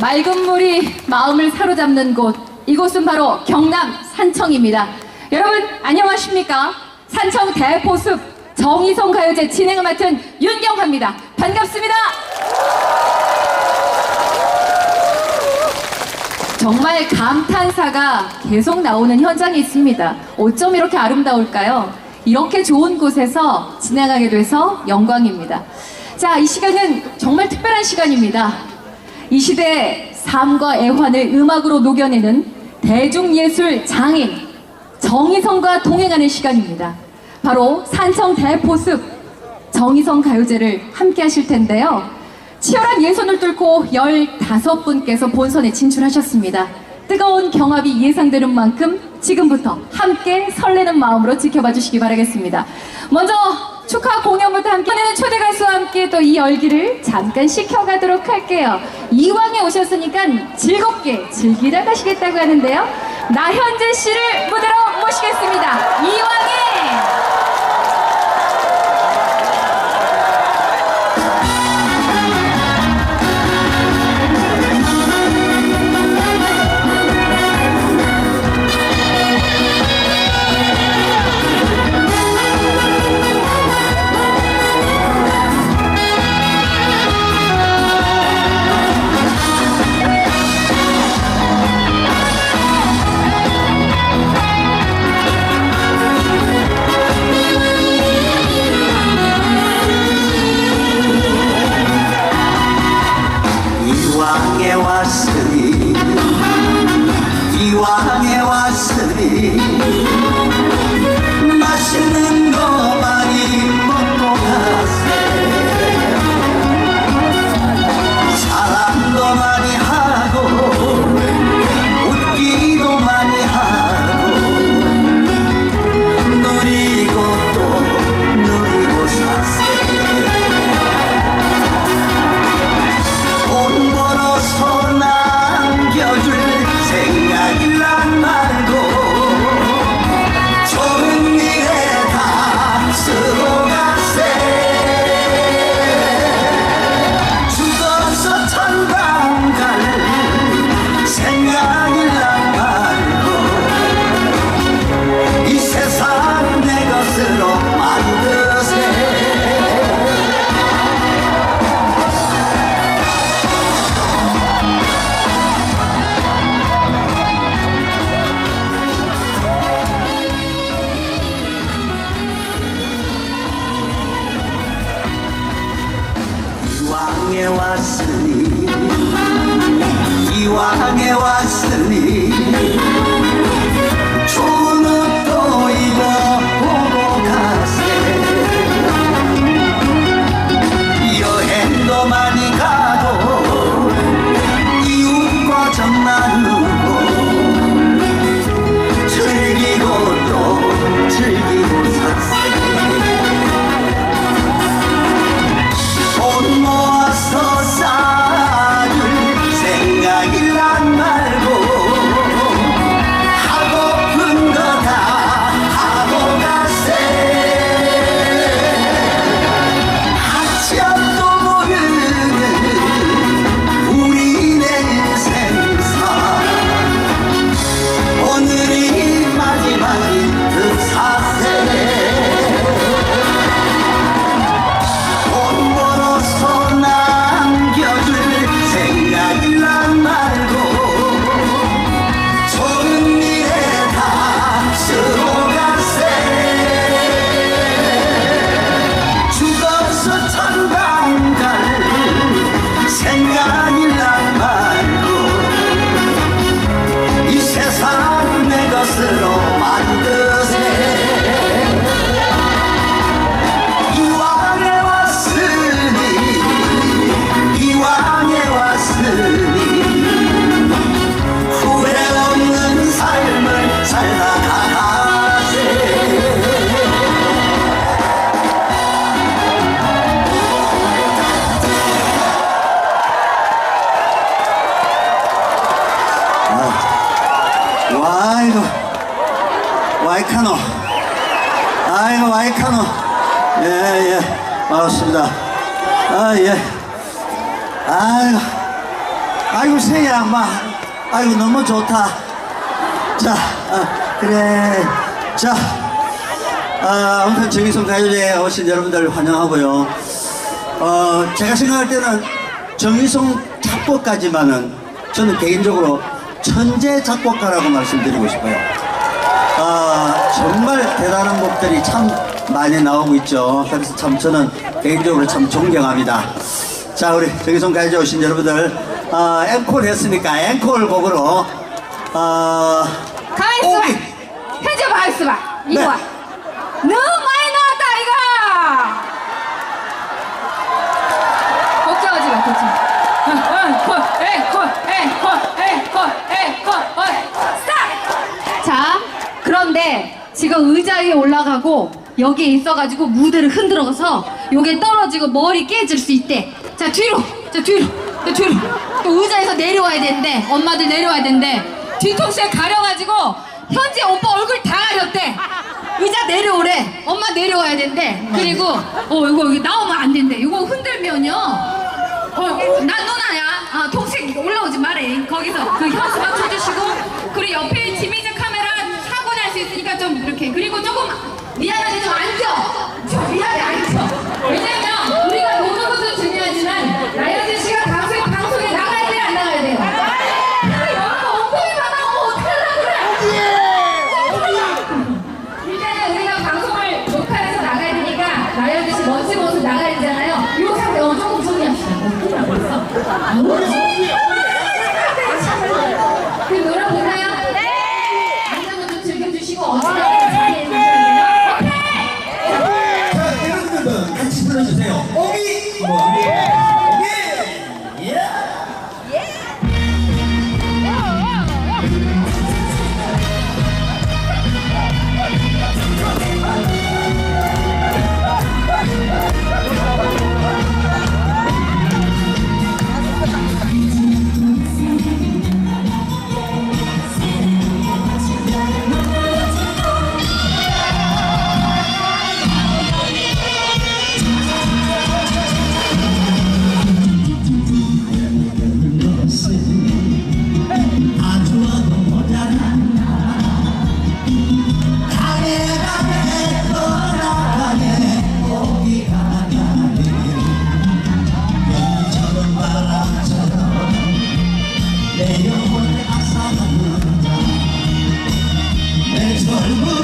맑은 물이 마음을 사로잡는 곳 이곳은 바로 경남 산청입니다. 여러분 안녕하십니까? 산청 대포숲 정의성 가요제 진행을 맡은 윤경화입니다. 반갑습니다. 정말 감탄사가 계속 나오는 현장이 있습니다. 어쩜 이렇게 아름다울까요? 이렇게 좋은 곳에서 진행하게 돼서 영광입니다. 자, 이 시간은 정말 특별한 시간입니다. 이 시대의 삶과 애환을 음악으로 녹여내는 대중예술 장인 정희성과 동행하는 시간입니다. 바로 산청 대포습 정희성 가요제를 함께 하실 텐데요. 치열한 예선을 뚫고 15분께서 본선에 진출하셨습니다. 뜨거운 경합이 예상되는 만큼 지금부터 함께 설레는 마음으로 지켜봐 주시기 바라겠습니다. 먼저 축하 공연부터 함께 하는 초대 가수와 함께 또이 열기를 잠깐 식혀가도록 할게요. 이왕에 오셨으니까 즐겁게 즐기다 가시겠다고 하는데요. 나현재 씨를 무대로 모시겠습니다. 이왕에 왔으니 이왕에 왔으니 아이고 와이카노. 예예. 반갑습니다. 아예. 아이고 아이고 세야 막 아이고 너무 좋다. 자 아, 그래. 자 아, 아무튼 정의성 가요제에 오신 여러분들 환영하고요. 어 제가 생각할 때는 정의성 작곡까지만은 저는 개인적으로 천재 작곡가라고 말씀드리고 싶어요 아, 정말 대단한 곡들이 참 많이 나오고 있죠. 그래서 참 저는 개인적으로 참 존경합니다. 자, 우리 가이제 오신 여러분들, 아, 앵콜 했으니까 앵콜 곡으로, 아, 가만 오기. 있어봐. 현재 봐 있어봐. 이거 네. 봐. 너무 많이 나왔다 이거. 걱정하지 마, 걱정. 앵콜, 앵콜, 앵콜, 앵콜, 스탑. 자, 지금 의자 위에 올라가고 여기에 있어가지고 무대를 흔들어서 요게 떨어지고 머리 깨질 수 있대. 자 뒤로, 자 뒤로, 자 뒤로. 또 의자에서 내려와야 된대. 엄마들 내려와야 된대. 뒤통수에 가려가지고 현지 오빠 얼굴 다 가렸대. 의자 내려오래. 엄마 내려와야 된대. 그리고 어 이거 여기 나오면 안 된대. 이거 흔들면요. 어, 난 누나야. 아, 동생 올라오지 말해. 거기서 그 현수 맞춰주시고, 그리고 옆에 이렇게. 그리고 조금 미안한데 좀 앉아. Come.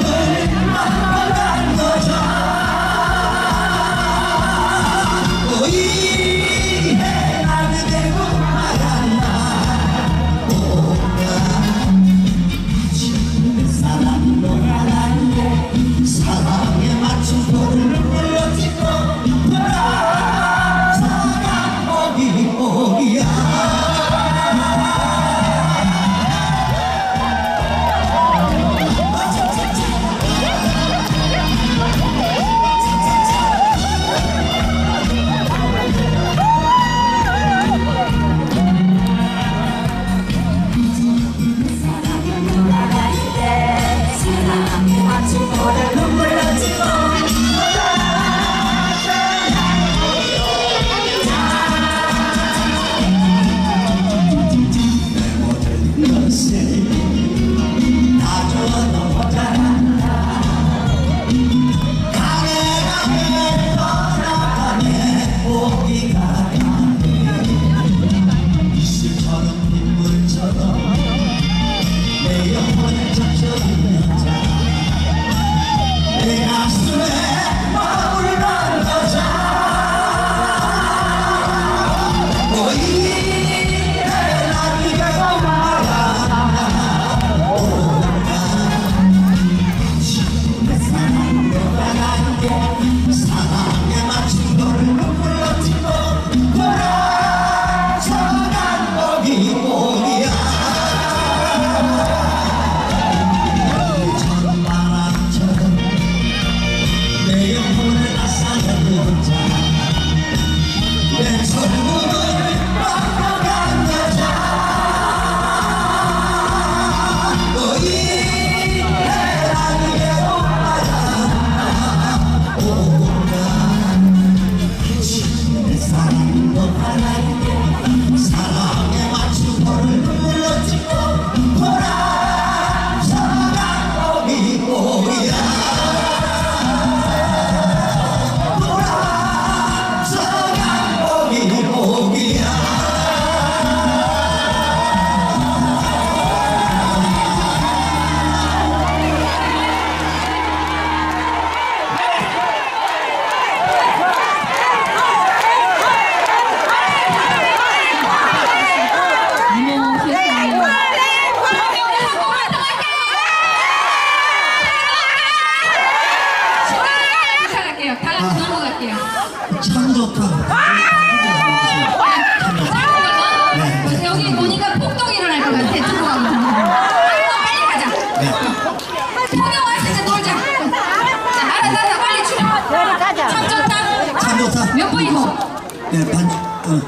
네, 반, 어,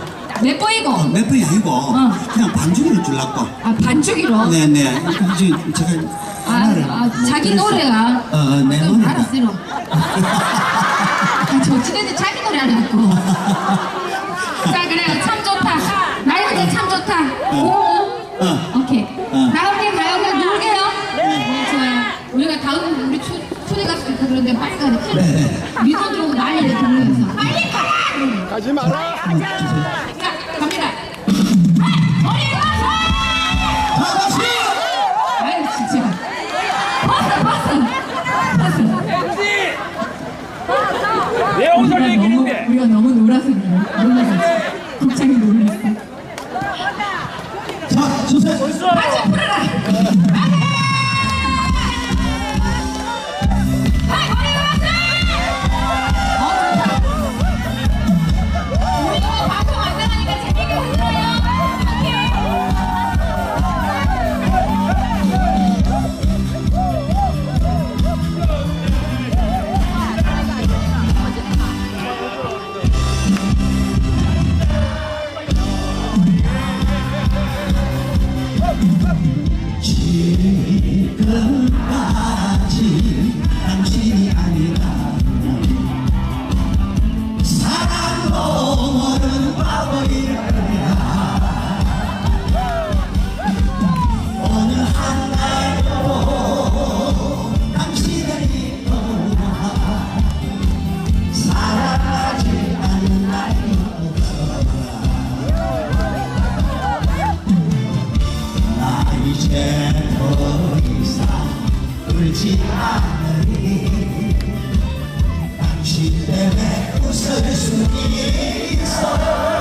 몇 번이고? 몇 번이 아니고, 그냥 반주기로 줄라고. 아, 반죽이로? 네네. 이제 제가 아, 하나를. 아, 자기 노래가. 어, 어, 내 좀 노래가. 알았어요. 아, 저 지네들 자기 노래 안 했고. 자, 그래요. 참 좋다. 나이 혼자 참 좋다. 오, 오. 어. 오케이. 어. 다음 게 가요. 그냥 놀게요. 네, 좋아요. 우리가 다음 우리 초, 초대 가수 그런데 빨리 가야 돼. 네. 민원 들어오고 난리를 들으면서. 빨리 가지 마라. 갑니다. 우리가 너무 놀았습니다. 놀랐어. 국장이 놀랐어. 자, 주세요. 이제더 이상 울지 않으리. 당신 때문에 웃을 수 있어.